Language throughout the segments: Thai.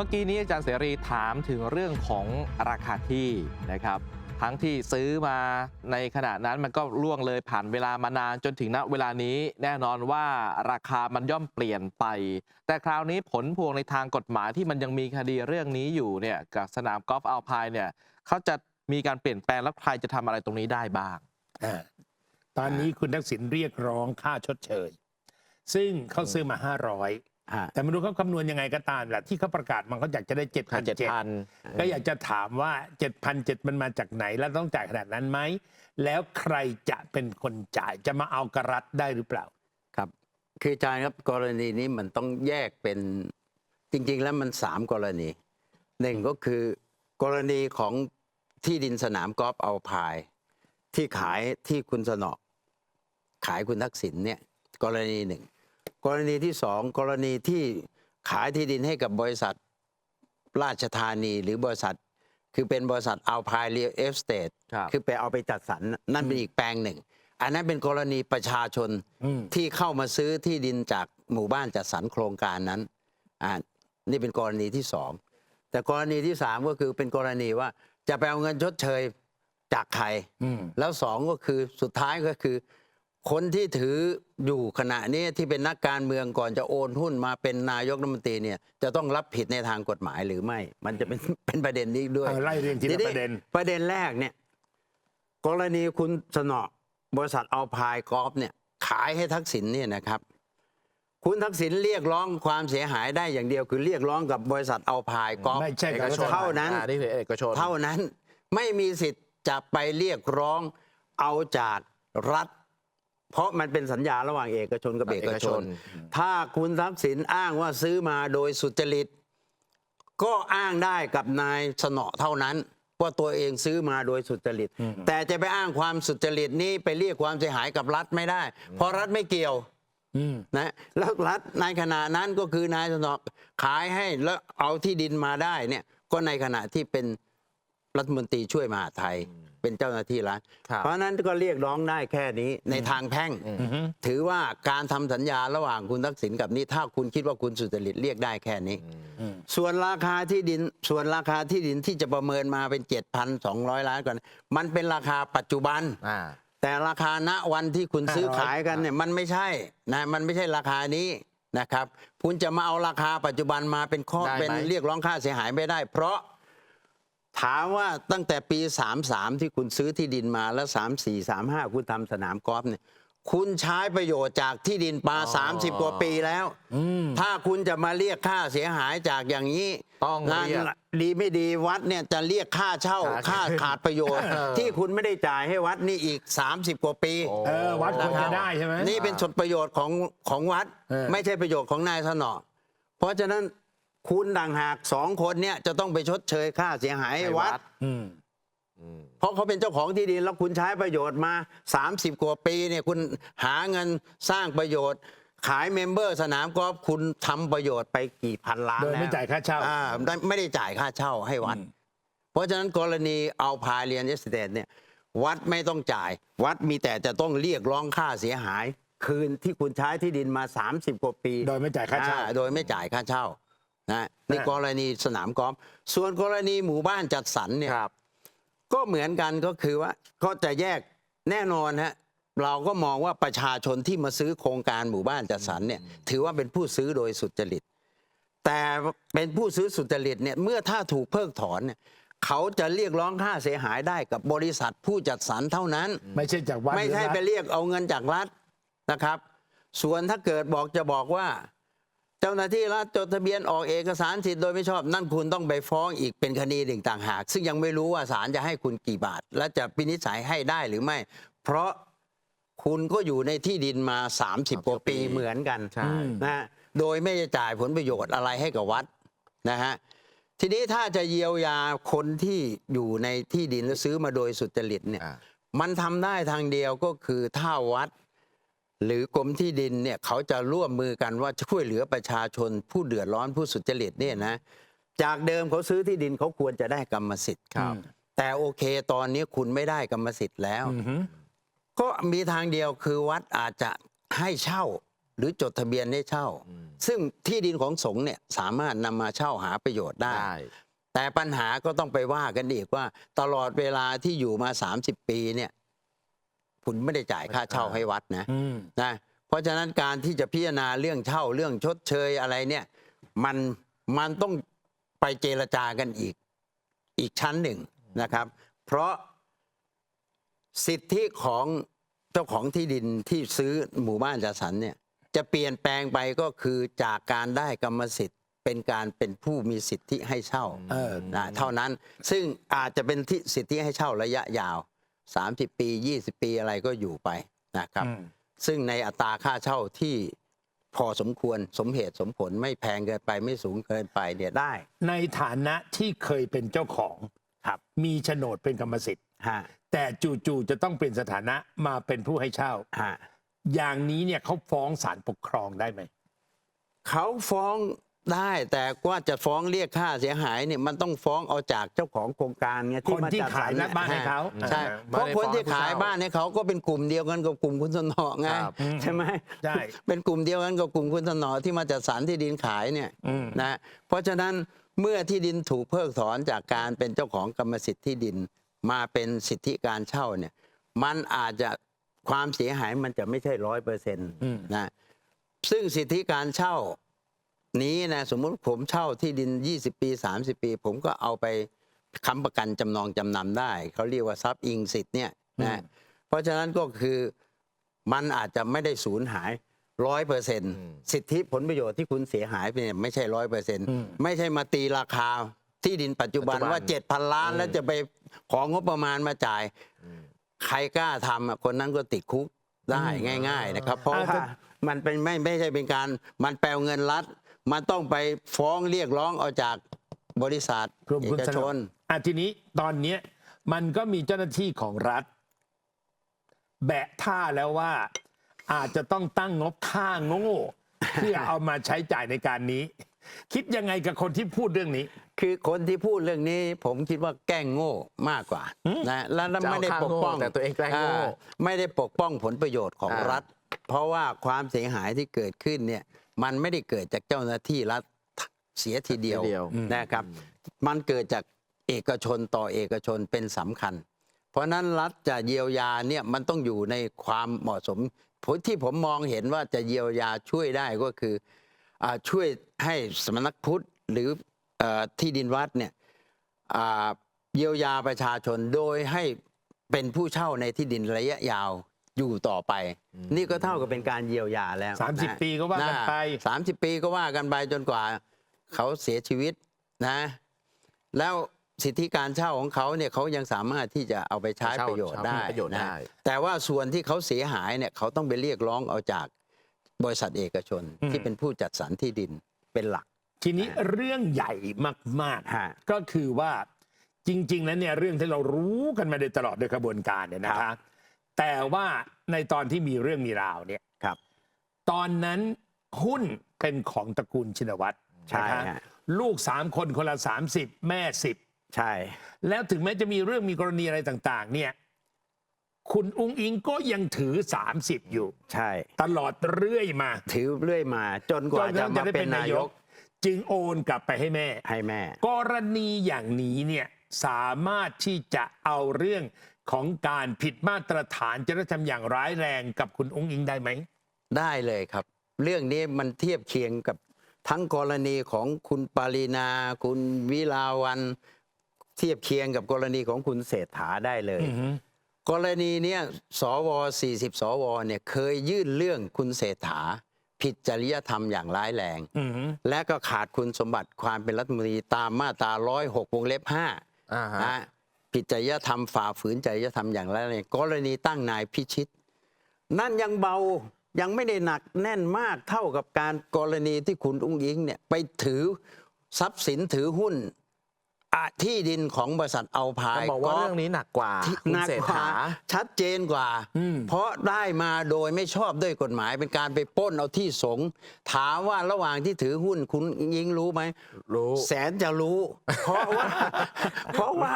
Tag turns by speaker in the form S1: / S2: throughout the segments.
S1: มื่อกี้นี้อาจารย์เสรีถามถึงเรื่องของราคาที่นะครับทั้งที่ซื้อมาในขณะนั้นมันก็ล่วงเลยผ่านเวลามานานจนถึงณเวลานี้แน่นอนว่าราคามันย่อมเปลี่ยนไป แต่คราวนี้ผลพวงในทางกฎหมายที่มันยังมีคดีเรื่องนี้อยู่เนี่ยกับสนามกอล์ฟอัลพายเนี่ยเขาจะมีการเปลี่ยนแปลงแล้วใครจะทำอะไรตรงนี้ได้บ้าง
S2: อตอนนี้คุณทักษิณเรียกร้องค่าชดเชย ซึ่งเขาซื้อมา 500
S3: ฮะ
S2: แต่ไม่รู้เขาคำนวณยังไงก็ตามแหละที่เขาประกาศมันเขาอยากจะได้7 0 0
S1: เจ็ดพัน
S2: ก็อยากจะถามว่า7,007มันมาจากไหน แล้วต้องจ่ายขนาดนั้นไหม แล้วใครจะเป็นคนจ่ายจะมาเอากระรัฐได้หรือเปล่า
S3: ครับ คืออาจารย์ครับกรณีนี้มันต้องแยกเป็นจริง ๆ แล้วมันสามกรณีหนึ่งก็คือกรณีของที่ดินสนามกอล์ฟเอาพาย ที่ขายที่คุณสนอขายคุณทักษิณเนี่ย กรณีหนึ่ง กรณีที่สองกรณีที่ขายที่ดินให้กับบริษัทราชธานีหรือบริษัท คือเป็นบริษัทเอาพายเรียลเอสเตท
S1: ครับ
S3: คือไปเอาไปจัดสรรนั่นเป็นอีกแปลงหนึ่ง อันนั้นเป็นกรณีประชาชน
S2: อืม
S3: ที่เข้ามาซื้อที่ดินจากหมู่บ้านจัดสรรโครงการนั้นอ่านี่เป็นกรณีที่สองแต่กรณีที่สามก็คือเป็นกรณีว่าจะไปเอาเงินชดเชยจากใคร
S2: อืม
S3: แล้วสองก็คือสุดท้ายก็คือ คนที่ถืออยู่ขณะนี้ที่เป็นนักการเมืองก่อนจะโอนหุ้นมาเป็นนายกรัฐมนตรีเนี่ยจะต้องรับผิดในทางกฎหมายหรือไม่ มันจะเป็นเป็นประเด็นนี้ด้วย
S2: เอาไล่เรียงทีละประเด็น
S3: ประเด็นแรกเนี่ยกรณีคุณสนอบริษัทเอาพายกอล์ฟเนี่ยขายให้ทักษิณเนี่ยนะครับ คุณทักษิณเรียกร้องความเสียหายได้อย่างเดียว คือเรียกร้องกับบริษัทเอาพายกอล์ฟ
S2: ไม่ใช่
S1: เอ
S2: กับ
S1: ก
S2: รั
S1: ช
S2: ฐ
S1: น
S2: บาล
S3: เท่านั้น
S1: อ่นี่คือเอกชน
S3: เท่านั้นไม่มีสิทธิ์จะไปเรียกร้องเอาจากรัฐ เพราะมันเป็นสัญญาระหว่างเอกชนกับเอกชน ถ้าคุณทักษิณอ้างว่าซื้อมาโดยสุจริต ก็อ้างได้กับนายสนอเท่านั้นว่าตัวเองซื้อมาโดยสุจริต
S2: อืม
S3: แต่จะไปอ้างความสุจริตนี้ไปเรียกความเสียหายกับรัฐไม่ได้ เพราะรัฐไม่เกี่ยว
S2: อืม
S3: นะแล้วรัฐในขณะนั้นก็คือนายสนอขายให้แล้วเอาที่ดินมาได้เนี่ยก็ในขณะที่เป็นรัฐมนตรีช่วยมหาดไทย เป็นเจ้าหน้าที่รัฐ
S1: ครับ
S3: เพราะฉะนั้นก็เรียกร้องได้แค่นี้ในทางแพ่ง
S2: อืม
S3: ถือว่าการทำสัญญาระหว่างคุณทักษิณกับนี้ถ้าคุณคิดว่าคุณสุจริตเรียกได้แค่นี้
S2: อืม
S3: ส่วนราคาที่ดินส่วนราคาที่ดินที่จะประเมินมาเป็น 7,200 ล้านก่อน มันเป็นราคาปัจจุบัน
S1: อ่า
S3: แต่ราคาณวันที่คุณซื้อ
S2: 500
S3: ขายกันเนี่ยมันไม่ใช่นะมันไม่ใช่ราคานี้นะครับ คุณจะมาเอาราคาปัจจุบันมาเป็นข้อ
S1: ได้ไหม
S3: เป็นเรียกร้องค่าเสียหายไม่ได้ เพราะ ถามว่าตั้งแต่ปี 33 ที่คุณซื้อที่ดินมาแล้ว 3 4 3 5 คุณทำสนามกอล์ฟเนี่ยคุณใช้ประโยชน์จากที่ดินมา30 กว่าปีแล้ว
S2: อืม
S3: ถ้าคุณจะมาเรียกค่าเสียหายจากอย่างนี้
S1: ต้อง
S3: งาน
S1: เรียก
S3: ดีไม่ดีวัดเนี่ยจะเรียกค่าเช่า
S1: ค่า
S3: ค่าขาดประโยชน์
S1: เออ
S3: ที่คุณไม่ได้จ่ายให้วัดนี่อีก 30 กว่าปี
S1: โอ้
S2: เออวัดควรจะได้ใช่ไหม
S3: นี่เป็นผลประโยชน์ของของวัด
S2: เออ
S3: ไม่ใช่ประโยชน์ของนายสนอเพราะฉะนั้น คุณต่างหากสองคนเนี่ยจะต้องไปชดเชยค่าเสียหายให้
S1: ให้
S3: วั
S1: วั
S3: ด
S1: ด
S2: อืม
S1: อืม
S3: เพราะเขาเป็นเจ้าของที่ดินแล้วคุณใช้ประโยชน์มา 30 กว่าปีเนี่ยคุณหาเงินสร้างประโยชน์ ขายเมมเบอร์สนามกอล์ฟคุณทำประโยชน์ไปกี่พันล้าน
S2: โดยไม่
S3: แล้ว
S2: จ่ายค่าเช่า
S3: อ่าได้ไม่ได้จ่ายค่าเช่าให้วัด
S2: อืม
S3: เพราะฉะนั้นกรณีเอาพาเรียนเอสเตทเนี่ยวัดไม่ต้องจ่าย วัดมีแต่จะต้องเรียกร้องค่าเสียหาย คืนที่คุณใช้ที่ดินมา 30 กว่าปี
S2: โดยไม่จ่ายค่าเช่า
S3: อ่โดยไม่จ่ายค่าเช่า นะนี่
S2: นะ
S3: กรณีสนามกอล์ฟส่วนกรณีหมู่บ้านจัดสรรเนี่ย
S1: ครับ
S3: ก็เหมือนกันก็คือว่าก็จะแยกแน่นอนฮะเราก็มองว่าประชาชนที่มาซื้อโครงการหมู่บ้านจัดสรรเนี่ยถือว่าเป็นผู้ซื้อโดยสุจริต แต่เป็นผู้ซื้อสุจริตเนี่ยเมื่อถ้าถูกเพิกถอนเนี่ยเขาจะเรียกร้องค่าเสียหายได้กับบริษัทผู้จัดสรรเท่านั้น
S2: ไม่ใช่จากวัด
S3: ไม่ใช่
S2: หรือ
S3: ไป
S2: รัฐ
S3: เรียกเอาเงินจากรัฐนะครับ ส่วนถ้าเกิดบอกจะบอกว่า เจ้าหน้าที่รัฐจดทะเบียนออกเอกสารสิทธิ์โดยไม่ชอบนั่นคุณต้องไปฟ้องอีกเป็นคดีหนึ่งต่างหาก ซึ่งยังไม่รู้ว่าศาลจะให้คุณกี่บาท และจะพินิจฉัยให้ได้หรือไม่ เพราะคุณก็อยู่ในที่ดินมา 30กว่าปีเหมือนกัน
S1: ใช่
S3: นะฮะโดยไม่ได้จ่ายผลประโยชน์อะไรให้กับวัดนะฮะทีนี้ถ้าจะเยียวยาคนที่อยู่ในที่ดินแล้วซื้อมาโดยสุจริตเนี่ย
S1: อ่า
S3: มันทำได้ทางเดียวก็คือถ้าวัด หรือกรมที่ดินเนี่ยเขาจะร่วมมือกันว่าช่วยเหลือประชาชนผู้เดือดร้อนผู้สุจริตเนี่ยนะจากเดิมเขาซื้อที่ดินเขาควรจะได้กรรมสิทธิ์
S1: ครับ
S3: แต่โอเคตอนนี้คุณไม่ได้กรรมสิทธิ์แล้ว
S2: อือหือ
S3: ก็มีทางเดียวคือวัดอาจจะให้เช่าหรือจดทะเบียนให้เช่า
S1: อืม
S3: ซึ่งที่ดินของสงฆ์เนี่ยสามารถนำมาเช่าหาประโยชน์ได้
S1: ได้
S3: แต่ปัญหาก็ต้องไปว่ากันอีกว่า ตลอดเวลาที่อยู่มา 30 ปีเนี่ย คุณไม่ได้จ่ายค่าเช่าให้วัดนะ
S2: อืม
S3: นะเพราะฉะนั้นการที่จะพิจารณาเรื่องเช่าเรื่องชดเชยอะไรเนี่ยมันมันต้องไปเจรจากันอีกอีกชั้นหนึ่งนะครับ เพราะสิทธิของเจ้าของที่ดินที่ซื้อหมู่บ้านจัดสรรเนี่ยจะเปลี่ยนแปลงไปก็คือจากการได้กรรมสิทธิ์เป็นการเป็นผู้มีสิทธิให้เช่า
S2: เออ
S3: นะเท่านั้นซึ่งอาจจะเป็นที่สิทธิให้เช่าระยะยาว 30 ปี 20 ปีอะไรก็อยู่ไปนะครับ
S2: อืม
S3: ซึ่งในอัตราค่าเช่าที่พอสมควรสมเหตุสมผลไม่แพงเกินไปไม่สูงเกินไปเนี่ยได้
S2: ในฐานะที่เคยเป็นเจ้าของ
S3: ครับ
S2: มีโฉนดเป็นกรรมสิทธิ์
S3: ฮะ
S2: แต่จู่ๆจะต้องเปลี่ยนสถานะมาเป็นผู้ให้เช่า
S3: ฮะ
S2: อย่างนี้เนี่ยเขาฟ้องศาลปกครองได้ไหม
S3: เขาฟ้อง ได้แต่ว่าจะฟ้องเรียกค่าเสียหายเนี่ยมันต้องฟ้องเอาจากเจ้าของโครงการไง
S2: คน
S3: มา
S2: ที่
S3: จัดสร
S2: ขายบ้านให้เขา
S3: ใช่
S1: อ่า
S3: เพราะ
S1: ไม่ได้
S3: คนที่
S1: ฟ้องให้ผู้
S3: ขาย
S1: เช่า
S3: บ้านให้เขาก็เป็นกลุ่มเดียวกันกับกลุ่มคุณสนอไง
S1: ครับ
S3: ใช่ไหม
S2: ใช่
S3: เป็นกลุ่มเดียวกันกับกลุ่มคุณสนอที่มาจัดสรรที่ดินขายเนี่ย
S2: อืม
S3: นะเพราะฉะนั้นเมื่อที่ดินถูกเพิกถอนจากการเป็นเจ้าของกรรมสิทธิ์ที่ดิน มาเป็นสิทธิการเช่าเนี่ยมันอาจจะความเสียหายมันจะไม่ใช่ร้อยเปอร์เซ็นต์
S2: อืม
S3: นะซึ่งสิทธิการเช่า นี้นะสมมุติผมเช่าที่ดิน 20 ปี 30 ปี ผมก็เอาไปค้ำประกันจำนองจำนำได้ เขาเรียกว่าทรัพย์อิงสิทธิ์เนี่ยนะเพราะฉะนั้นก็คือมันอาจจะไม่ได้สูญหายร้อยเปอร์เซ็นต์
S1: อืม
S3: สิทธิผลประโยชน์ที่คุณเสียหายไปเนี่ยไม่ใช่ร้อยเปอร์เซ็นต์
S2: อืม
S3: ไม่ใช่มาตีราคาที่ดินปัจจุบัน
S1: ปัจจุบัน
S3: ว่าเจ็ดพันล้าน
S1: อืม
S3: แล้วจะไปของงบประมาณมาจ่าย
S1: อืม
S3: ใครกล้าทำอะคนนั้นก็ติดคุกได้ง่าย ๆ นะครับ เพราะ
S2: อ่า
S3: ว่า
S2: แต่
S3: มันเป็นไม่ไม่ใช่เป็นการมันแปลเงินรัฐ มันต้องไปฟ้องเรียกร้องเอาจากบริษัท
S2: กลุ่ม
S3: เอ
S2: คุณ
S3: ก
S2: ส
S3: ช
S2: น
S3: น
S2: อะทีนี้ตอนเนี้ยมันก็มีเจ้าหน้าที่ของรัฐ แบะท่าแล้วว่า อาจจะต้องตั้งงบค่าโง่ เพื่อเอามาใช้จ่ายในการนี้ คิดยังไงกับคนที่พูดเรื่องนี้
S3: คือคนที่พูดเรื่องนี้ ผมคิดว่าแกล้งโง่มากกว่า
S2: อืม
S3: นะแล้ว
S1: จะเอา
S3: ไม่ได้ปกป้อง
S1: ข้างโง่แต่ตัวเองแกล้งโง่
S3: อ่าไม่ได้ปกป้องผลประโยชน์ของ
S1: อ่า
S3: รัฐ เพราะว่าความเสียหายที่เกิดขึ้นเนี่ย มันไม่ได้เกิดจากเจ้าหน้าที่รัฐเสียทีเดียว
S1: เดียว
S3: นะครับ มันเกิดจากเอกชนต่อเอกชนเป็นสำคัญ เพราะฉะนั้นรัฐจะเยียวยาเนี่ยมันต้องอยู่ในความเหมาะสมผลที่ผมมองเห็นว่าจะเยียวยาช่วยได้ก็คืออาช่วยให้สำนักพุทธหรือเออที่ดินวัดเนี่ยอ่าเยียวยาประชาชนโดยให้เป็นผู้เช่าในที่ดินระยะยาว อยู่ต่อไป นี่ก็เท่ากับเป็นการเยียวยาแล้ว
S2: 30
S3: นะ
S2: ปีก็ว่ากันไป
S3: สามสิบปีก็ว่ากันไปจนกว่า เขาเสียชีวิตนะ แล้วสิทธิการเช่าของเขาเนี่ยเขายังสามารถที่จะเอาไปใช้
S1: เช่า
S3: ประโยชน์
S1: เช่า
S3: ได้
S1: ประโยชน์
S3: นะ
S1: ได้
S3: แต่ว่าส่วนที่เขาเสียหายเนี่ยเขาต้องไปเรียกร้องเอาจากบริษัทเอกชน
S2: อืม
S3: ที่เป็นผู้จัดสรรที่ดินเป็นหลัก
S2: ทีนี้เรื่องใหญ่มาก
S3: ฮะ
S2: ๆก็คือว่าจริง ๆ แล้วเนี่ยเรื่องที่เรารู้กันมาโดยตลอดโดยกระบวนการเนี่ยนะ
S3: ครั
S2: คะ
S3: บ
S2: แต่ว่าในตอนที่มีเรื่องมีราวเนี่ย
S3: ครับ
S2: ตอนนั้นหุ้นเป็นของตระกูลชินวัตร
S3: ใช่
S2: นะคะ
S3: ฮะ
S2: ลูกสามคนคนละ 30 แม่สิบ
S3: ใช่
S2: แล้วถึงแม้จะมีเรื่องมีกรณีอะไรต่าง ๆ เนี่ย คุณอุ้งอิงก็ยังถือ 30 อยู่
S3: ใช่
S2: ตลอดเรื่อยมา
S3: ถือเรื่อยมาจนกว่าจะมาเป็นนายก
S2: จึงโอนกลับไปให้แม่
S3: ให้แม่
S2: กรณีอย่างนี้เนี่ยสามารถที่จะเอาเรื่อง ของการผิดมาตรฐานจริยธรรมอย่างร้ายแรงกับคุณอุ้งอิงได้ไหม
S3: ได้เลยครับ เรื่องนี้มันเทียบเคียงกับทั้งกรณีของคุณปารีนา คุณวิลาวันเทียบเคียงกับกรณีของคุณเศรษฐาได้เลย กรณีเนี้ยสว40 สวเนี่ยเคยยื่นเรื่องคุณเศรษฐา ผิดจริยธรรมอย่างร้ายแรง
S2: อืม
S3: และก็ขาดคุณสมบัติความเป็นรัฐมนตรีตามมาตรา106วงเล็บ5
S1: อ่าฮะ
S3: นะ ผิดจริยธรรมฝ่าฝืนจริยธรรมอย่างร้ายแรงกรณีตั้งนายพิชิต นั่นยังเบายังไม่ได้หนักแน่นมากเท่ากับการกรณีที่คุณอุ้งอิงเนี่ยไปถือทรัพย์สินถือหุ้นอะที่ดินของบริษัทเอาพา
S1: ต้อยงบอกว่าเรื่องนี้หนักกว่า
S3: ที่
S1: คุณ
S3: หนัก
S1: เศรษ
S3: กว่า
S1: ฐา
S3: ชัดเจนกว่า
S2: อืม
S3: เพราะได้มาโดยไม่ชอบด้วยกฎหมาย เป็นการไปปล้นเอาที่สงฆ์ถามว่าระหว่างที่ถือหุ้นคุณยิงรู้ไหม
S1: รู้
S3: แสนจะรู้ เพราะว่า เพราะว่า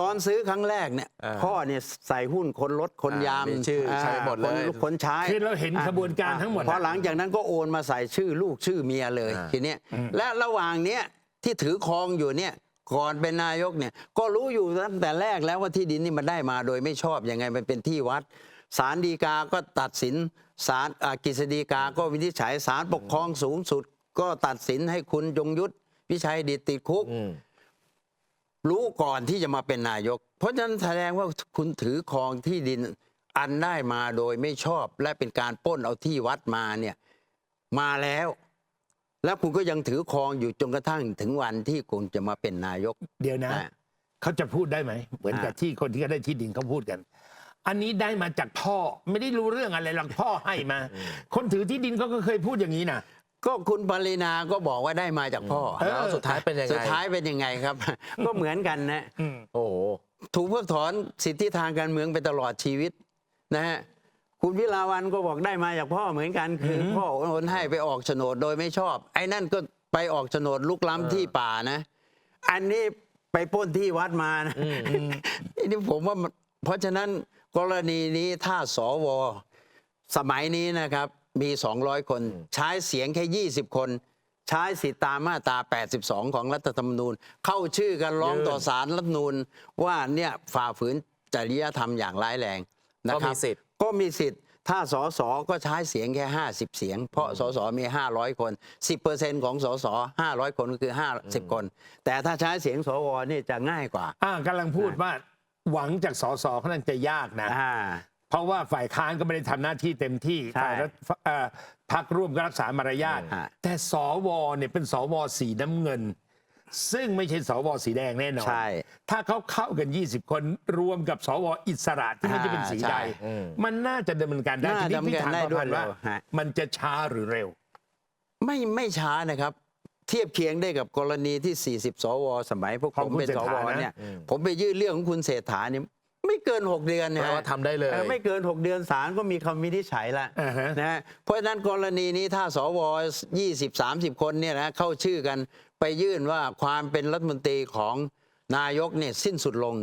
S3: ตอนซื้อครั้งแรกเนี่ย
S1: อ่า
S3: พ่อเนี่ยใส่หุ้นคนรถคนยาม
S1: อ่ามีชื่อใช้หมดเลย
S3: คนคนใช้
S2: คือเราเห็นขบวนการทั้งหมด
S3: พอหลังจากนั้นก็โอนมาใส่ชื่อลูกชื่อเมียเลย
S1: อ่า
S3: ทีเนี้ยและระหว่างเนี้ยที่ถือครองอยู่เนี่ยก่อนเป็นนายกเนี่ยก็รู้อยู่ตั้งแต่แรกแล้วว่าที่ดินนี่มันได้มาโดยไม่ชอบยังไงมันเป็นที่วัดศาลฎีกาก็ตัดสินศาลอ่ากฤษฎีกาก็วินิจฉัยศาลปกครองสูงสุด ก็ตัดสินให้คุณยงยุทธวิชัยดิตติดคุก
S1: อืม
S3: รู้ก่อนที่จะมาเป็นนายก เพราะฉะนั้นแสดงว่าคุณถือครองที่ดินอันได้มาโดยไม่ชอบและเป็นการปล้นเอาที่วัดมาเนี่ยมาแล้ว แล้วคุณก็ยังถือครองอยู่จนกระทั่งถึงวันที่คุณจะมาเป็นนายก
S2: เดี๋ยวนะ
S3: อ่า
S2: เขาจะพูดได้ไหม เหมือนกับ
S3: อ่า
S2: ที่คนที่เขาได้ที่ดินเขาพูดกัน อันนี้ได้มาจากพ่อไม่ได้รู้เรื่องอะไรหรอกพ่อให้มา คนถือที่ดินเขาก็เคยพูดอย่างนี้นะ
S3: ก็คุณปรินาก็บอกว่าได้มาจากพ่อ
S2: เออ
S1: แล้วสุดท้ายเป็นยังไง
S3: สุดท้ายเป็นยังไงครับ ก็เหมือนกันนะ
S2: อืม
S1: โอ้โห
S3: ถูกเพิกถอนสิทธิทางการเมืองไปตลอดชีวิตนะฮะคุณวิลาวันก็บอกได้มาจากพ่อเหมือนกัน คืออพ่อโอนให้ไปออกโฉนดโดยไม่ชอบ ไอ้นั่นก็ไปออกโฉนดลุกล้ำที่ป่านะ อันนี้ไปปล้นที่วัดมานะนี่ผมว่ามันเพราะฉะนั้นกรณีนี้ถ้าสวสมัยนี้นะครับ มี 200 คน ใช้เสียงแค่ 20 คน ใช้สิทธิตามมาตรา 82 ของรัฐธรรมนูญ เข้าชื่อกันร้อง
S1: ยื่น
S3: ต่อศาลรัฐธรรมนูญ ว่าเนี่ยฝ่าฝืนจริยธรรมอย่างร้ายแรงนะครับ
S1: ก็มีสิทธิ์
S3: ก็มีสิทธิ์ถ้าสสก็ใช้เสียงแค่ 50 เสียง เพราะสสมี 500 คน 10%ของสส500 คนก็คือ 50 คน แต่ถ้าใช้เสียงสวนี่จะง่ายกว่า
S2: อ่ากำลังพูดว่าหวังจากสสเขานั่นจะยากนะ
S3: อ่า
S2: เพราะว่าฝ่ายค้านก็ไม่ได้ทำหน้าที่เต็มที่
S3: ใช่
S2: ฝ่ายรัฐเอ่อพักร่วมก็รักษามารยาท
S3: ฮะ
S2: แต่สวเนี่ยเป็นสวสีน้ำเงิน ซึ่งไม่ใช่สวสีแดงแน่นอน
S3: ใช่
S2: ถ้าเขาเข้ากัน 20 คนรวมกับสวอิสระที่ไม่ใช่เป็นสี
S3: อ่า
S2: ใด
S3: ใช่
S1: อืม
S2: มันน่าจะดำเนินการได้
S3: น่า
S2: ทีนี้พี่
S3: ดำเนิน
S2: ถาม
S3: ได้
S2: ประ
S3: ด้วย
S2: พันธ์ว่า
S3: เร็วฮะ
S2: มันจะช้าหรือเร็ว
S3: ไม่ไม่ช้านะครับ เทียบเคียงได้กับกรณีที่ 40 สว สมัยพวก
S2: ขอ
S3: ผ
S2: ง
S3: ม
S2: คุณ
S3: เป็น
S2: เศรษ
S3: ส
S2: ฐาวนะ
S3: เนี่ยผมไปยื่นเรื่องของคุณเศรษฐาเนี่ย ไม่เกิน 6 เดือนนะ
S1: แปลว่าทำได้เลย
S3: ออไม่เกิน 6 เดือนศาลก็มีคำวินิจฉัยแล้ว
S2: อ่าฮะ
S3: นะฮะเพราะฉะนั้นกรณีนี้ถ้าสว20 30 คนเนี่ยนะเข้าชื่อกันไปยื่นว่าความเป็นรัฐมนตรีของนายกเนี่ยสิ้นสุดลง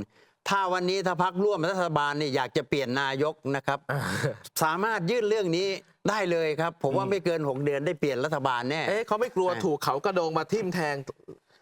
S3: ถ้าวันนี้ถ้าพักร่วมรัฐบาลเนี่ยอยากจะเปลี่ยนนายกนะครับ สามารถยื่นเรื่องนี้ได้เลยครับ ผมว่าไม่เกิน 6 เดือนได้เปลี่ยนรัฐบาลแน่
S1: เอ๊ะเขาไม่กลัว
S3: ใช่
S1: ถูกเขากระโดงมาทิ่มแทง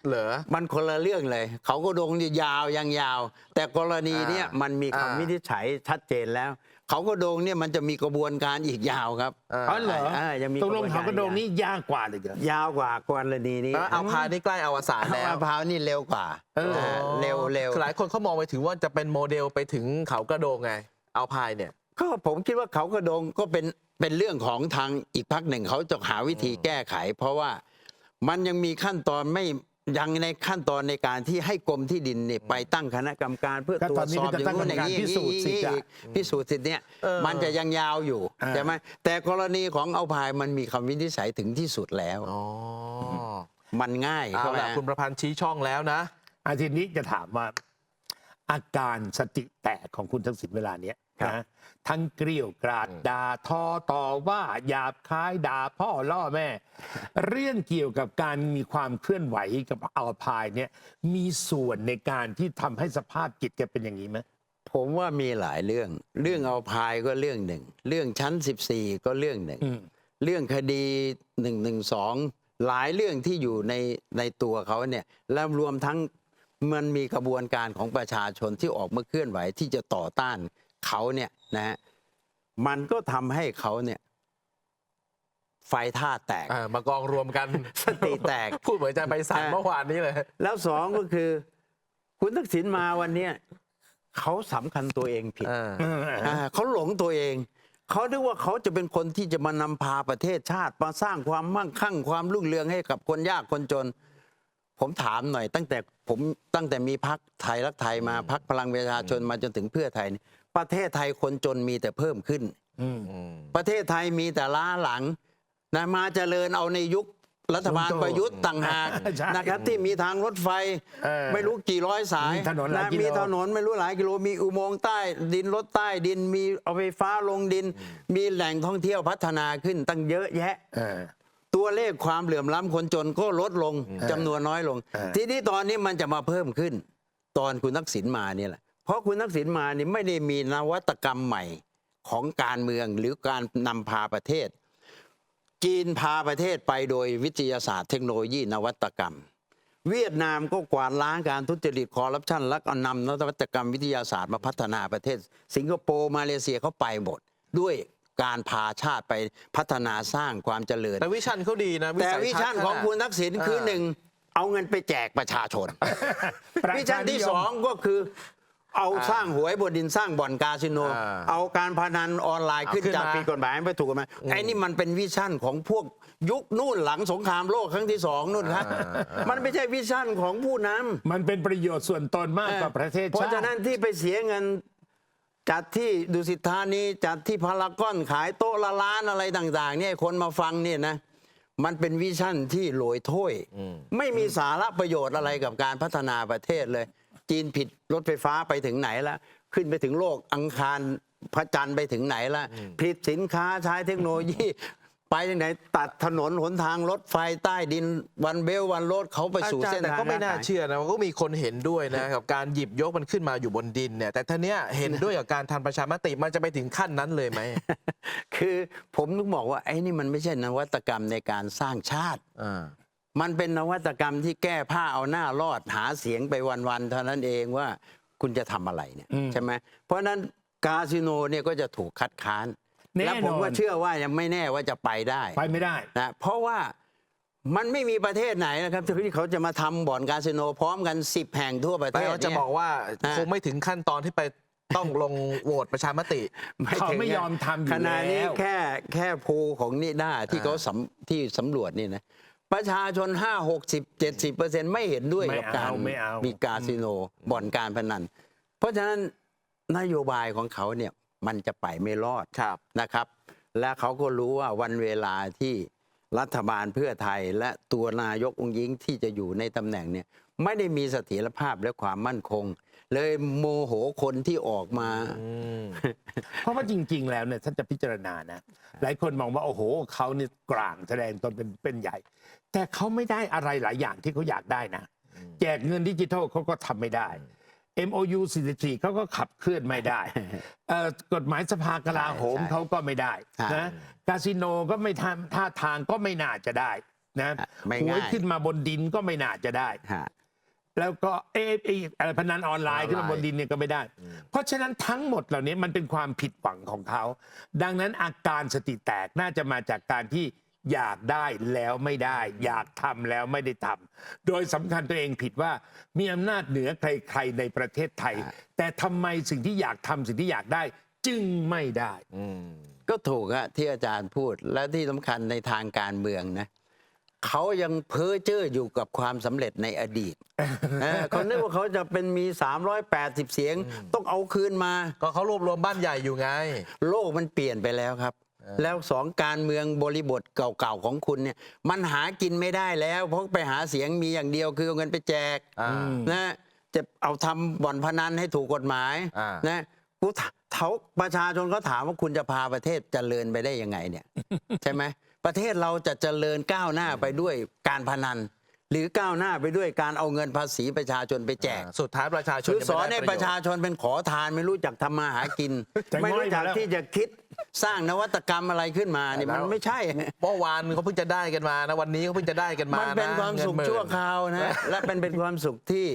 S1: เหรอ
S3: มันคนละเรื่องเลย เขาก็โดงยาวยังยาว แต่กรณีเนี้ย
S1: อ่ามั
S3: มันมี
S1: อ่า
S3: คำวินิจฉัยชัดเจนแล้ว เขาก็โดงเนี่ยมันจะมีกระบวนการอีกยาวครับ
S1: อ่า
S2: อ๋อเหรอ
S3: อ่ายังมี
S2: ตกลง
S3: กระบวนการ
S2: เขากระโดงนี่ยากกว่าเลยเหรอ
S3: ยาวกว่ากรณีนี้
S1: แล้วเอาพายนี่ใกล้อวสานแล้ว
S3: มะพร้าวนี่เร็วกว่า
S2: เออ
S3: นะฮะเร็วเร็ว
S1: คือหลายคนเขามองไปถึงว่าจะเป็นโมเดลไปถึงเขากระโดงไง เอาพายเนี่ย
S3: ก็ผมคิดว่าเขากระโดงก็เป็นเป็นเรื่องของทางอีกพักหนึ่งเขาจะหาวิธีแก้ไข เพราะว่ามันยังมีขั้นตอนไม่ ยังในขั้นตอนในการที่ให้กรมที่ดินเนี่ยไปตั้งคณะกรรมการเพื่อ
S2: ก็
S3: ตร
S2: ต
S3: ว
S2: อน
S3: จ
S2: นี้
S3: สอบ
S2: ก็จะตั้ง
S3: นู้นอย่างนี้
S2: กรรมการพิสูจน์สิทธิ์อะ
S3: อีกพิสูจน์สิทธิ์เนี่ย
S1: เออ
S3: มันจะยังยาวอยู่
S2: อ่า
S3: ใช่ไหมแต่กรณีของเอาพายมันมีคำวินิจฉัยถึงที่สุดแล้ว
S1: อ๋อ
S3: มันง่าย
S1: เอา
S3: เข้า
S1: ละ
S3: มา
S1: คุณประพันธ์ชี้ช่องแล้วนะ
S2: อาทีนี้จะถามว่า อาการสติแตกของคุณทักษิณเวลาเนี้ย
S3: ครับ
S2: นะ ทั้งเกลียวกราดด่าทอต่อว่าหยาบคายด่าพ่อล่อแม่ เรื่องเกี่ยวกับการมีความเคลื่อนไหวกับอัลพายเนี่ยมีส่วนในการที่ทำให้สภาพจิตแกเป็นอย่างนี้ไหม
S3: ผมว่ามีหลายเรื่อง เรื่องเอาพายก็เรื่องหนึ่ง เรื่องชั้น 14 ก็เรื่องหนึ่ง
S2: อืม
S3: เรื่องคดี1นึหลายเรื่องที่อยู่ในในตัวเขาเนี่ยแล้วรวมทั้งมันมีกระบวนการของประชาชนที่ออกมาเคลื่อนไหวที่จะต่อต้าน เขาเนี่ยนะฮะมันก็ทำให้เขาเนี่ยไฟท่าแตก
S1: อ่ามากองรวมกัน
S3: สติแตก
S1: พูดเหมือนอาจารย์ไปสั่น
S3: อ่า
S1: เมื่อวานนี้เลย
S3: แล้วสองก็คือ คุณทักษิณมาวันเนี้ยเขาสำคัญตัวเองผิด
S1: อ่า
S3: อ่าเขาหลงตัวเอง เขาคิดว่าเขาจะเป็นคนที่จะมานำพาประเทศชาติ มาสร้างความมั่งคั่งความรุ่งเรืองให้กับคนยากคนจน ผมถามหน่อย ตั้งแต่ผมตั้งแต่มีพักไทยรักไทยมาพักพลังประชาชนมาจนถึงเพื่อไทยนี่ ประเทศไทยคนจนมีแต่เพิ่มขึ้น
S2: อืม
S3: ประเทศไทยมีแต่ล้าหลังนะมาเจริญเอาในยุครัฐบาล
S2: สุนโต
S3: ประยุทธ์ต่างหาก
S2: ใช่
S3: นะครับที่มีทางรถไฟ
S2: เออ
S3: ไม่รู้กี่ร้อยสาย
S2: มีถนนหลายกิโล
S3: มีถนนไม่รู้หลายกิโลมีอุโมงค์ใต้ ดินรถใต้ดินมีเอาไฟฟ้าลงดิน มีแหล่งท่องเที่ยวพัฒนาขึ้นตั้งเยอะแยะ
S2: เออ
S3: ตัวเลขความเหลื่อมล้ำคนจนก็ลดลง
S2: เออ
S3: จำนวนน้อยลง
S2: เออ
S3: ทีนี้ตอนนี้มันจะมาเพิ่มขึ้น ตอนคุณทักษิณมาเนี่ยแหละ เพราะคุณทักษิณมานี่ไม่ได้มีนวัตกรรมใหม่ของการเมืองหรือการนำพาประเทศ จีนพาประเทศไปโดยวิทยาศาสตร์เทคโนโลยีนวัตกรรม เวียดนามก็กวาดล้างการทุจริตคอร์รัปชันและก็นำนวัตกรรมวิทยาศาสตร์มาพัฒนาประเทศ สิงคโปร์มาเลเซียเขาไปหมดด้วยการพาชาติไปพัฒนาสร้างความเจริญ
S1: แต่วิชั่นเขาดีนะ
S3: แต่
S1: สัย
S3: วิ
S1: ทัศ
S3: ชั่น
S1: น์
S3: ของะคุณทักษิณคือ
S1: เออ
S3: หนึ่งเอาเงินไปแจกประชาชน
S2: ประ
S3: วิ
S2: ชา
S3: ชั่น
S2: นิ
S3: ที่
S2: ยม
S3: สองก็คือ เอา
S1: อ่า
S3: สร้างหวยบนดินสร้างบ่อนคาสิโน
S1: อ่า
S3: เอาการพนันออนไลน์
S1: เอา
S3: ขึ้น
S1: ขึ้น
S3: จาก
S1: มา
S3: ปีกฎหมายไม่ถูกกฎหมายไอ้นี่มันเป็นวิชั่นของพวกยุคนู่นหลังสงครามโลกครั้งที่สองนู่นครับมันไม่ใช่วิชั่นของผู้นำ
S2: มันเป็นประโยชน์ส่วนตนมากกว่าประเทศชาติ
S3: เพราะฉะนั้นที่ไปเสียเงินจัดที่ดุสิตธานีจัดที่พารากอนขายโต๊ะละล้านอะไรต่างๆเนี่ยคนมาฟังเนี่ยนะมันเป็นวิชั่นที่โรยถ้วย ไม่มีสาระประโยชน์อะไรกับการพัฒนาประเทศเลย จีนผิดรถไฟฟ้าไปถึงไหนแล้ว ขึ้นไปถึงโลกอังคารพระจันทร์ไปถึงไหนแล้วผลิตสินค้าใช้เทคโนโลยี ไปถึงไหน ตัดถนนหนทางรถไฟใต้ดินวันเบลวันโรดเขาไปสู่
S1: อาจาร
S3: เส้
S1: ย์
S3: น
S1: แต่
S3: ทาง
S1: ก็ไม่น่า
S3: ค้ขย
S1: เชื่อนะว่าก็มีคนเห็นด้วยนะกับการหยิบยกมันขึ้นมาอยู่บนดินเนี่ยแต่ท่านี้ยเห็นด้วยกับการทำประชามติมันจะไปถึงขั้นนั้นเลยไหม
S3: คือผมถึงบอกว่าไอ้นี่มันไม่ใช่นวัตกรรมในการสร้างชาติ
S1: อ่า
S3: มันเป็นนวัตกรรมที่แก้ผ้าเอาหน้ารอดหาเสียงไปวันๆเท่านั้นเองว่าคุณจะทำอะไรเนี่ย
S2: อืม
S3: ใช่ไหมเพราะฉะนั้นคาสิโนเนี่ยก็จะถูกคัดค้าน
S2: แน่นอน
S3: และผมก็เชื่อว่ายังไม่แน่ว่าจะไปได้
S2: ไปไม่ได้
S3: นะเพราะว่ามันไม่มีประเทศไหนนะครับที่เขาจะมาทำบ่อนคาสิโนพร้อมกัน 10 แห่งทั่วประ
S1: ไม่
S3: เทศ
S1: ว่าจะ
S3: เนี่ย
S1: บอกว่า
S3: อ่า
S1: คงไม่ถึงขั้นตอนที่ไปต้องลงโหวตประชามติ
S2: เขา
S3: ถึง
S2: ไม่ยอมทำอยู่
S3: ขณะนี้
S2: แล้ว
S3: แค่แค่โพลของนิด้าที่
S1: อ่า
S3: เขาสำที่สำรวจนี่นะ ประชาชน 5 60 70เปอร์เซ็นต์ไม่เห็นด้วย
S2: ไม่
S3: กับการ
S2: เอาไม่เอามี
S3: มีคาสิโนบ่อนการพนัน เพราะฉะนั้นนโยบายของเขาเนี่ยมันจะไปไม่รอด
S1: ครับ
S3: นะครับ และเขาก็รู้ว่าวันเวลาที่รัฐบาลเพื่อไทยและตัวนายกองค์ยิงที่จะอยู่ในตำแหน่งเนี่ยไม่ได้มีเสถียรภาพและความมั่นคง เลยโมโหคนที่ออกมา
S1: อืม
S2: เพราะว่าจริง ๆ แล้วเนี่ยท่านจะพิจารณานะ หลายคนมองว่า โอ้โหเขาเนี่ยกลางแสดงตนเป็นเป็นใหญ่ แต่เขาไม่ได้อะไรหลายอย่างที่เขาอยากได้นะแจกเงินดิจิทัลเขาก็ทำไม่ได้ MOU 44เขาก็ขับเคลื่อนไม่ได้เอ่อกฎหมายสภากลาโหม
S3: ใช่
S2: เขาก็ไม่ได้
S3: ใช่
S2: นะคาสิโนก็ไม่ทำท่าทางก็ไม่น่าจะได้นะ
S3: ไม่
S2: หวย
S3: ง่าย
S2: ขึ้นมาบนดินก็ไม่น่าจะได้
S3: ฮะ
S2: แล้วก็เอไอ้อะไรพนันออนไลน์
S3: ออนไลน์
S2: ขึ้นมาบนดินเนี่ยก็ไม่ได้ เพราะฉะนั้นทั้งหมดเหล่านี้มันเป็นความผิดหวังของเขา ดังนั้นอาการสติแตกน่าจะมาจากการที่ อยากได้แล้วไม่ได้ อยากทำแล้วไม่ได้ทำโดยสำคัญตัวเองผิดว่ามีอำนาจเหนือใครๆในประเทศไทย แต่ทำไมสิ่งที่อยากทำสิ่งที่อยากได้ จึงไม่ได้
S1: อืม
S3: ก็ถูกอะที่อาจารย์พูดและที่สำคัญในทางการเมืองนะเขายังเพ้อเจ้ออยู่กับความสำเร็จในอดีตเออเขานึกว่าเขาจะเป็นมี 380 เสียง ต้องเอาคืนมา
S1: ก็เขารวบรวมบ้านใหญ่อยู่ไง
S3: โลกมันเปลี่ยนไปแล้วครับ แล้วสองการเมืองบริบทเก่าๆของคุณเนี่ย มันหากินไม่ได้แล้ว เพราะไปหาเสียงมีอย่างเดียวคือเอาเงินไปแจก
S1: อ่า
S3: นะจะเอาทำบ่อนพนันให้ถูกกฎหมาย
S1: อ่า
S3: นะกูถเขาประชาชนก็ถามว่าคุณจะพาประเทศเจริญไปได้ยังไงเนี่ย ใช่ไหมประเทศเราจะเจริญก้าวหน้าไปด้วยการพนัน หรือก้าวหน้าไปด้วยการเอาเงินภาษีประชาชนไปแจก
S1: สุดท้ายประชาชน
S3: คือ
S1: ยัง
S3: ส
S1: ไม่
S3: อน
S1: ได้
S3: ให้
S1: ป
S3: ประระ
S1: โยช
S3: ชา
S1: น์
S3: ชนเป็นขอทานไม่รู้จักทำมาหากิน
S2: จะ
S3: ไม่รู้จัก
S2: ง่อยมาแล้ว
S3: ที่จะคิด สร้างนวัตกรรมอะไรขึ้นมานี่
S1: แล้ว
S3: มันไม่ใช่
S1: เมื่อวานเขาเพิ่งจะได้กันมานะวันนี้เขาเพิ่งจะได้กันมา
S3: มัน
S1: นะ
S3: เป็นความสุข
S1: เงินหมื่น
S3: ชั่วคราวนะ และเป็นเป็นความสุขที่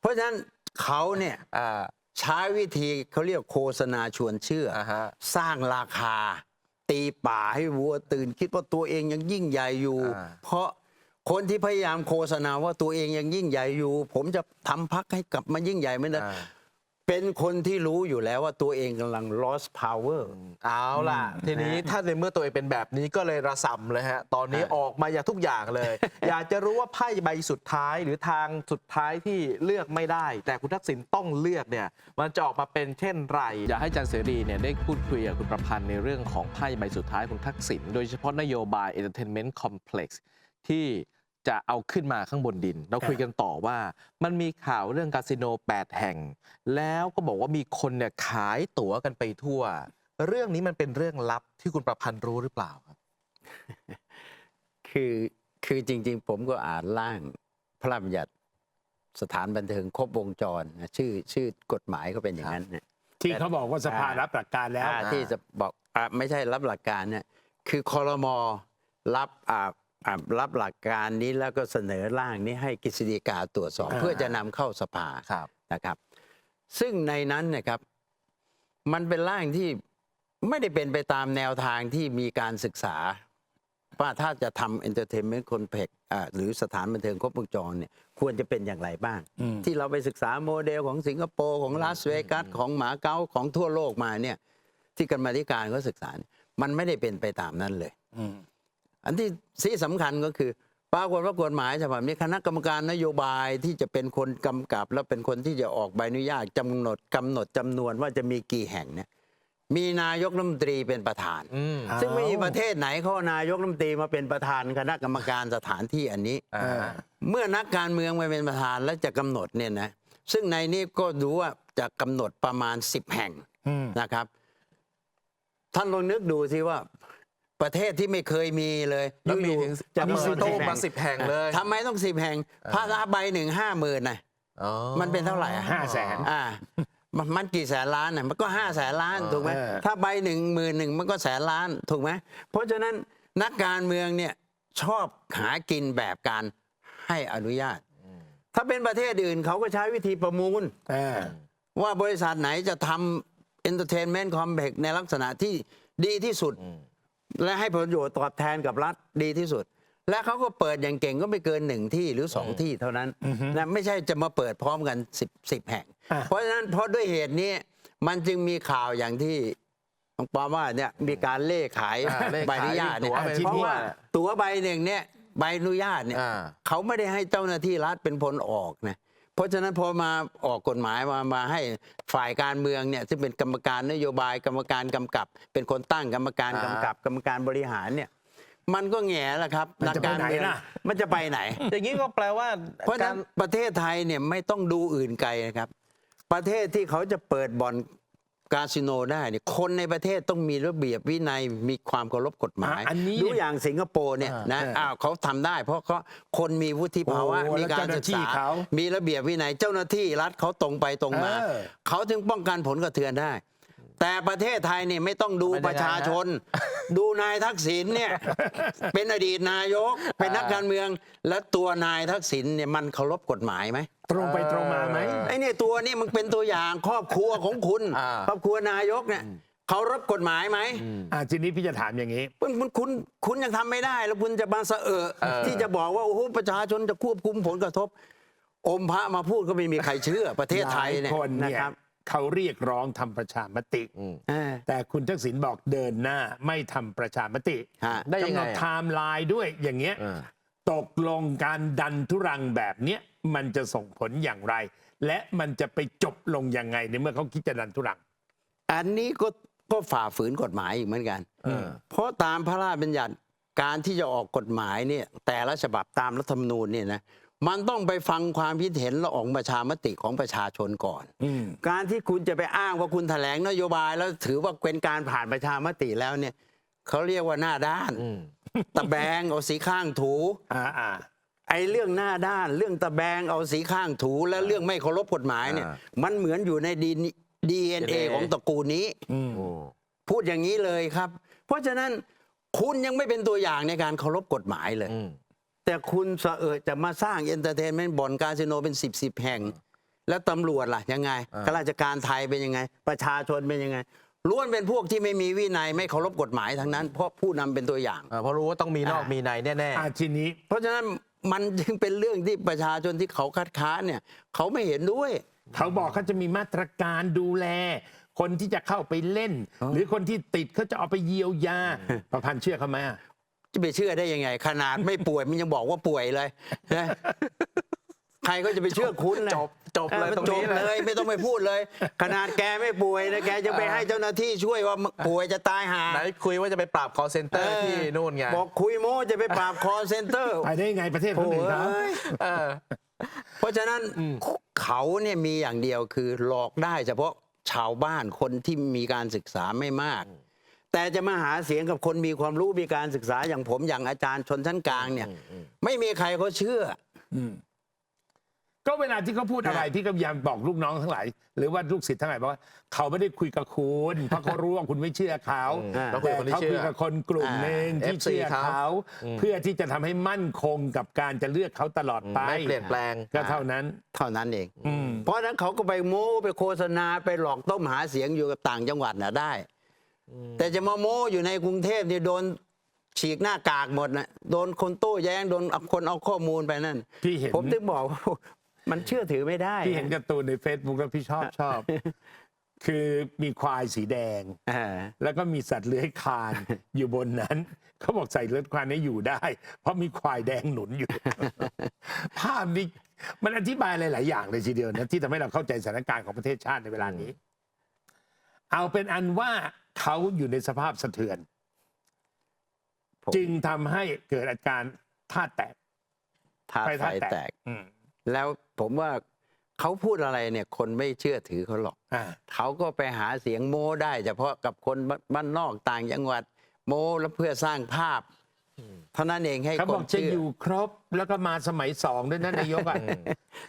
S3: เพราะฉะนั้นเขาเนี่ย
S1: อ่า
S3: ใช้วิธีเขาเรียกโฆษณาชวนเชื่ออ
S1: อ่าฮะ
S3: สร้างราคา ตีป่าให้วัวตื่น คิดว่าตัวเองยังยิ่งใหญ่อยู่
S1: อ่า
S3: เพราะคนที่พยายามโฆษณาว่าตัวเองยังยิ่งใหญ่อยู่ ผมจะทำพักให้กลับมายิ่งใหญ่เหมือนเดิม
S1: อ่า
S3: เป็นคนที่รู้อยู่แล้วว่าตัวเองกำลัง lost power
S1: เอาล่ะ ทีนี้ถ้าในเมื่อตัวเองเป็นแบบนี้ก็เลยระสำเลยฮะ ตอนนี้
S3: อะ
S1: ออกมาอย่างทุกอย่างเลย อยากจะรู้ว่าไพ่ใบสุดท้ายหรือทางสุดท้ายที่เลือกไม่ได้ แต่คุณทักษิณต้องเลือกเนี่ย มันจะออกมาเป็นเช่นไร อยากให้อาจารย์เสรีเนี่ยได้พูดคุยกับคุณประพันธ์ในเรื่องของไพ่ใบสุดท้ายคุณทักษิณโดยเฉพาะนโยบาย Entertainment Complex ที่ จะเอาขึ้นมาข้างบนดิน เราคุยกันต่อว่า มันมีข่าวเรื่องคาสิโน 8 แห่ง แล้วก็บอกว่ามีคนเนี่ยขายตั๋วกันไปทั่ว เรื่องนี้มันเป็นเรื่องลับที่คุณประพันธ์รู้หรือเปล่าครับ
S3: คือคือจริง ๆ ผมก็อ่านร่างพระราชบัญญัติสถานบันเทิงครบวงจรนะชื่อชื่อกฎหมายก็เป็นอย่างนั้นนะ
S2: ที่เขาบอกว่าสภารับหลักการแล้ว
S3: อ่าที่จะบอกอ่าไม่ใช่รับหลักการเนี่ยคือคอรมอรับอ่าอ่า รับหลักการนี้แล้วก็เสนอร่างนี้ให้กฤษฎีกาตรวจสอบ
S2: อ่า
S3: เพื่อจะนำเข้าสภา
S1: ครับ
S3: นะครับ ซึ่งในนั้นนะครับ มันเป็นร่างที่ไม่ได้เป็นไปตามแนวทางที่มีการศึกษา ว่าถ้าจะทำเอนเตอร์เทนเมนต์คอนเพกหรือสถานบันเทิงครบวงจรเนี่ยควรจะเป็นอย่างไรบ้าง
S2: อืม
S3: ที่เราไปศึกษาโมเดลของสิงคโปร์ของลาสเวกัสของหมาเก๊าของทั่วโลกมาเนี่ย ที่กรรมาธิการเขาศึกษาเนี่ยมันไม่ได้เป็นไปตามนั้นเลย
S2: อืม
S3: อันที่ที่สำคัญก็คือปรากฏว่ากฎหมายฉบับนี้คณะกรรมการนโยบายที่จะเป็นคนกำกับ และเป็นคนที่จะออกใบอนุญาตกำหนดกำหนดจำนวนว่าจะมีกี่แห่งเนี่ยมีนายกรัฐมนตรีเป็นประธาน
S1: อืม
S2: อ้าว
S3: ซึ่งไม่มีประเทศไหนเขาเอานายกรัฐมนตรีมาเป็นประธานคณะกรรมการสถานที่อันนี้
S1: อ่า
S3: เมื่อนักการเมืองมาเป็นประธานและจะกำหนดเนี่ยนะซึ่งในนี้ก็ดูว่าจะกำหนดประมาณ 10 แห่ง
S2: อืม
S3: นะครับ ท่านลองนึกดูสิว่า ประเทศที่ไม่เคยมีเลย
S1: แล้วมี
S3: อยู่
S1: ถึง
S3: ๆจะ
S1: จะมี
S3: มี
S1: สิ
S3: สิ
S1: บบตู้
S3: แห่ง
S1: มาสิบแห่งเลย
S3: ทำไมต้องสิบแห่งพระใบหนึ่งห้าหมื่นนะ
S1: อ๋อ
S3: มันเป็นเท่าไหร่อะ
S2: ห้าแสน
S3: อ่ามันมันกี่แสนล้านน่ะมันก็ห้าแสนล้านถูกไหม
S2: เออ
S3: ถ้าใบหนึ่งหมื่นหนึ่งมันก็แสนล้านถูกไหมเพราะฉะนั้นนักการเมืองเนี่ยชอบหากินแบบการให้อนุญาต ถ้าเป็นประเทศอื่นเขาก็ใช้วิธีประมูล
S2: เออ
S3: ว่าบริษัทไหนจะทำ entertainment complex ในลักษณะที่ดีที่สุด และให้ผลประโยชน์ตอบแทนกับรัฐดีที่สุด และเขาก็เปิดอย่างเก่งก็ไม่เกินหนึ่งที่หรือสองที่เท่านั้นนะไม่ใช่จะมาเปิดพร้อมกันสิบสิบแห่ง
S2: อะ
S3: เพราะฉะนั้นเพราะด้วยเหตุนี้มันจึงมีข่าวอย่างที่น้องปอมว่าเนี่ยมีการเล่ขาย
S1: อ่าเล่ขาย
S3: ใบอนุญาตเนี่ย
S1: ตั๋วไป
S3: เพราะว่า
S1: ทั่ว
S3: ตั๋วใบหนึ่งเนี่ยใบอนุญาตเนี่ย
S1: อ่า
S3: เขาไม่ได้ให้เจ้าหน้าที่รัฐเป็นคนออกนะ เพราะฉะนั้นพอมาออกกฎหมายมามาให้ฝ่ายการเมืองเนี่ยซึ่งเป็นกรรมการนโยบายกรรมการกำกับ เป็นคนตั้งกรรมการ
S1: อ่ากำ
S3: กับ กรรมการบริหารเนี่ยมันก็แง่ละครับ
S2: มันจะไป
S3: กการ
S2: ไหน
S3: เมือง
S2: ล่ะ
S3: มันจะไปไหน
S1: อย่างนี้ก็แปลว่า
S3: เพราะฉะ
S1: กา
S3: นั้
S1: ร
S3: นประเทศไทยเนี่ยไม่ต้องดูอื่นไกลนะครับ ประเทศที่เขาจะเปิดบ่อน คาสิโนได้เนี่ยคนในประเทศต้องมีระเบียบวินัยมีความเคารพกฎหมาย
S2: อะอันนี้
S3: ดูอย่างสิงคโปร์เนี่ย
S1: อ่าน
S3: นะ
S2: เอออ้
S3: อ้าวเขาทำได้ เพราะเขาคนมีวุฒิภาวะ
S2: โอ้
S3: มี
S2: แล้ว
S3: การ
S2: เจ้าหน้า
S3: ศึก
S2: ที่
S3: ษา
S2: เขา
S3: มีระเบียบวินัยเจ้าหน้าที่รัฐเขาตรงไปตรงมา
S2: เออ
S3: เขาถึงป้องกันผลกระเทือนได้ แต่ประเทศไทยเนี่ยไม่ต้องดู
S1: เป็นยังไง
S3: ประชาชน ดูนายทักษิณเนี่ย เป็นอดีตนายก เป็นนักการเมือง และตัวนายทักษิณเนี่ยมันเคารพกฎหมายไหม
S2: ตรงไปตรงมาไหม
S3: ไอ้เนี่ย ตัวนี่มันเป็นตัวอย่างครอบครัวของคุณ
S1: อ่า
S3: ครอบครัวนายกเนี่ยเคารพกฎหมายไหม
S2: อ่าทีนี้พี่จะถามอย่างนี้
S3: คุณคุณคุณคุณยังทำไม่ได้ แล้วคุณจะมาเสอะเอะที่จะบอกว่าโอ้โหประชาชนจะควบคุมผลกระทบ อมพระมาพูดก็ไม่มีใครเชื่อประเทศไทยเนี่ย
S2: หลาคน
S3: นะ
S2: เนี่ย
S3: ครับ
S2: เขาเรียกร้องทำประชามติ
S1: อืม
S3: เออ
S2: แต่คุณทักษิณบอกเดินหน้าไม่ทำประชามติ
S3: ฮะ
S1: ได้ยัง
S2: กำห
S1: ไง
S2: นดไทม์ไลน์ด้วยอย่างเงี้ย
S1: เออ
S2: ตกลงการดันทุรังแบบเนี้ยมันจะส่งผลอย่างไร และมันจะไปจบลงยังไงในเมื่อเขาคิดจะดันทุรัง
S3: อันนี้ก็ก็ฝ่าฝืนกฎหมายอีกเหมือนกัน
S1: เออ
S3: เพราะตามพระราชบัญญัติการที่จะออกกฎหมายเนี่ยแต่ละฉบับตามรัฐธรรมนูญเนี่ยนะมันต้องไปฟังความคิดเห็นและออกประชามติของประชาชนก่อน
S2: อืม
S3: การที่คุณจะไปอ้างว่าคุณแถลงนโยบายแล้วถือว่าเป็นการผ่านประชามติแล้วเนี่ยเขาเรียกว่าหน้าด้าน
S1: อืม
S3: ตะแบงเอาสีข้างถู
S2: อ่าอ่า
S3: ไอ้เรื่องหน้าด้านเรื่องตะแบงเอาสีข้างถูและเรื่องไม่เคารพกฎหมายเนี่ย
S1: อ่า
S3: มันเหมือนอยู่ในดีดีเอ็นเอ
S1: DNA
S3: ของตระกูลนี้
S2: อืม
S1: โอ้
S3: พูดอย่างนี้เลยครับ เพราะฉะนั้นคุณยังไม่เป็นตัวอย่างในการเคารพกฎหมายเลย
S1: อืม
S3: แต่คุณเสอะเอะจะมาสร้างเอนเตอร์เทนเมนต์บ่อนคาสิโนเป็นสิบสิบแห่ง แล้วตำรวจล่ะยังไง
S1: อ่า
S3: ข้าราชการไทยเป็นยังไง ประชาชนเป็นยังไงล้วนเป็นพวกที่ไม่มีวินัยไม่เคารพกฎหมายทั้งนั้น เพราะผู้นำเป็นตัวอย่าง
S1: อ่าเพราะรู้ว่าต้องมีนอก
S3: อ่ามี
S1: มีในแน่
S2: อ่าทีนี้
S3: เพราะฉะนั้น มันจึงเป็นเรื่องที่ประชาชนที่เขาคัดค้านเนี่ย เขาไม่เห็นด้วย
S2: เขาบอกเขาจะมีมาตรการดูแล คนที่จะเข้าไปเล่น หรือคนที่ติดเขาจะเอาไปเยียวยา ประพันธ์เชื่อเขาไหมอะ
S3: จะไปเชื่อได้ยังไง ขนาดไม่ป่วยมันยังบอกว่าป่วยเลยนะ ใครก็จะไปเชื่อคุณเลย
S1: จบจบเลย
S3: ออ
S1: ตรงนี้
S3: จบ
S1: เลย
S3: เลยไม่ต้องไปพูดเลย ขนาดแกไม่ป่วยนะแกจะไปให้เจ้าหน้าที่ช่วยว่าป่วยจะตายหา
S1: ๆไหนคุยว่าจะไปปราบ call center ที่นู่นไง
S3: บอกคุยโม้จะไปปราบคอเซ็นเตอร์
S2: ไปได้ไงประเทศคนอื่นเขา
S1: เออ
S3: เพราะฉะนั้นเขาเนี่ยมีอย่างเดียวคือหลอกได้เฉพาะชาวบ้านคนที่มีการศึกษาไม่มาก แต่จะมาหาเสียงกับคนมีความรู้มีการศึกษาอย่างผมอย่างอาจารย์ชนชั้นกลางเนี่ย ไม่มีใครเขาเชื่อ
S2: อืม ก็เวลาที่เขาพูดอะไรพี่ก็พยายามบอกลูกน้องทั้งหลาย หรือว่าลูกศิษย์ทั้งหลายบอกว่าเขาไม่ได้คุยกับคุณเพราะเขารู้ว่าคุณไม่เชื่อเขา
S1: อืมต้องคุย
S2: แต่
S1: กับคนที่
S2: เขา
S1: เชื่
S2: คุย
S1: อ
S2: กับคนกลุ่มหนึ่ง
S1: อ่า
S2: ที่
S1: FC
S2: เชื่อ
S1: เขา
S2: เขา
S1: อืม
S2: เพื่อที่จะทำให้มั่นคงกับการจะเลือกเขาตลอดไป
S1: ไม่เปลี่ยนแปลง
S2: ก็เท่านั้น
S3: เท่านั้นเอง
S2: อืม
S3: เพราะฉะนั้นเขาก็ไปโม้ไปโฆษณาไปหลอกต้มหาเสียงอยู่กับต่างจังหวัดน่ะได้ แต่จะมาโม้อยู่ในกรุงเทพนี่โดนฉีกหน้ากากหมดนะโดนคนโต้แย้งโดนคนเอาข้อมูลไปนั่น
S2: พี่เห็น
S3: ผมถึงบอกว่า มันเชื่อถือไม่ได้
S2: พี่เห็นการ์ตูนใน Facebook แล้วพี่ชอบชอบ คือมีควายสีแดง
S3: อ่า
S2: แล้วก็มีสัตว์เลื้อยคลาน อยู่บนนั้น เขาบอกใส่เลื้อยคลานนี้อยู่ได้ เพราะมีควายแดงหนุนอยู่ ภาพนี้มันอธิบายหลาย ๆ อย่างเลยทีเดียวนะที่ทำให้เราเข้าใจสถานการณ์ของประเทศชาติในเวลานี้ เอาเป็นอันว่าเขาอยู่ในสภาพสะเทือน
S3: ผม
S2: จึงทำให้เกิดอาการธาตุแตก
S3: ท่า
S2: ไฟ
S3: ไฟ
S2: ธาตุแต
S3: แต
S2: ก
S3: ก
S2: อืม
S3: แล้วผมว่าเขาพูดอะไรเนี่ยคนไม่เชื่อถือเขาหรอก
S2: อ่า
S3: เขาก็ไปหาเสียงโม้ได้เฉพาะกับคนบ้านนอกต่างจังหวัด โม้แล้วเพื่อสร้างภาพเท่านั้นเองให้
S2: เขา
S3: ค
S2: บอนกจะ
S3: เชื่อ
S2: อยู่ครบแล้วก็มาสมัยสองด้วยนะนายกอะ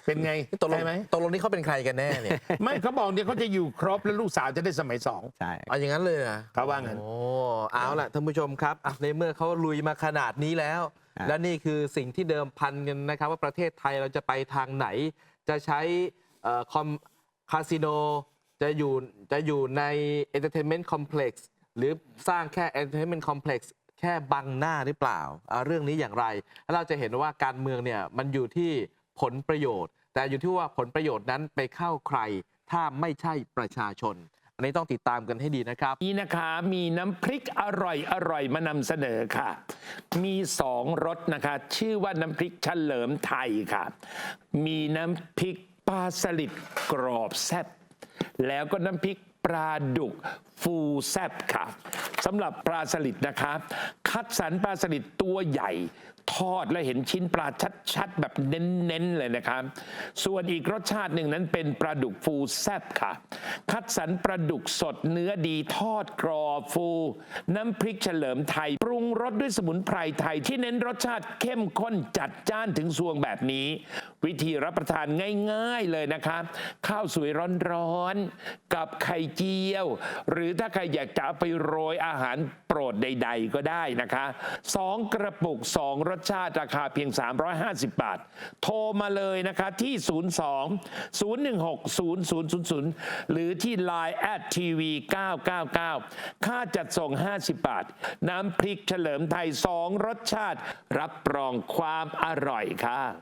S2: เป็นไง
S1: ตกลง
S2: ใช่ไหม
S1: ตกลงนี่เขาเป็นใครกันแน่เนี่ย
S2: ไม่เขาบอกเนี่ยเขาจะอยู่ครบแล้วลูกสาวจะได้สมัยสอง
S3: ใช่
S1: เอาอย่างนั้นเลยนะ
S2: เขาว่างั้น
S1: โอ้เอาล่ะท่านผู้ชมครับอะในเมื่อเขาลุยมาขนาดนี้แล้ว
S3: อะ
S1: และนี่คือสิ่งที่เดิมพันกันนะครับ ว่าประเทศไทยเราจะไปทางไหน จะใช้คอมคาสิโนจะอยู่จะอยู่ใน Entertainment Complex หรือสร้างแค่ Entertainment Complex แค่บังหน้าหรือเปล่า เรื่องนี้อย่างไรแล้วเราจะเห็นว่าการเมืองเนี่ยมันอยู่ที่ผลประโยชน์ แต่อยู่ที่ว่าผลประโยชน์นั้นไปเข้าใคร ถ้าไม่ใช่ประชาชน อันนี้ต้องติดตามกันให้ดีนะครับ
S2: นี่นะคะมีน้ำพริกอร่อยอร่อยมานำเสนอค่ะ มีสองรสนะคะ ชื่อว่าน้ำพริกเฉลิมไทยค่ะ มีน้ำพริกปลาสลิดกรอบแซ่บแล้วก็น้ำพริกปลาดุกฟูแซ่บค่ะสำหรับปลาสลิดนะคะ คัดสรรปลาสลิดตัวใหญ่ ทอดและเห็นชิ้นปลาชัดๆ แบบเน้นๆ เลยนะครับ ส่วนอีกรสชาติหนึ่งนั้นเป็นปลาดุกฟูแซ่บค่ะ คัดสรรปลาดุกสดเนื้อดีทอดกรอบฟู น้ำพริกเฉลิมไทย ปรุงรสด้วยสมุนไพรไทยที่เน้นรสชาติเข้มข้นจัดจ้านถึงสวงแบบนี้ วิธีรับประทานง่ายๆเลยนะครับ ข้าวสวยร้อนๆ กับไข่เจียว หรือถ้าใครอยากจะไปโรยอาหารโปรดใด ๆ ก็ได้นะคะสองกระปุก2รสชาติราคาเพียง 350 บาท โทรมาเลยนะคะที่ 02 016 0000 หรือที่ Line at tv 999 ค่าจัดส่ง 50 บาท น้ำพริกเฉลิมไทย 2 รสชาติ รับรองความอร่อยค่ะ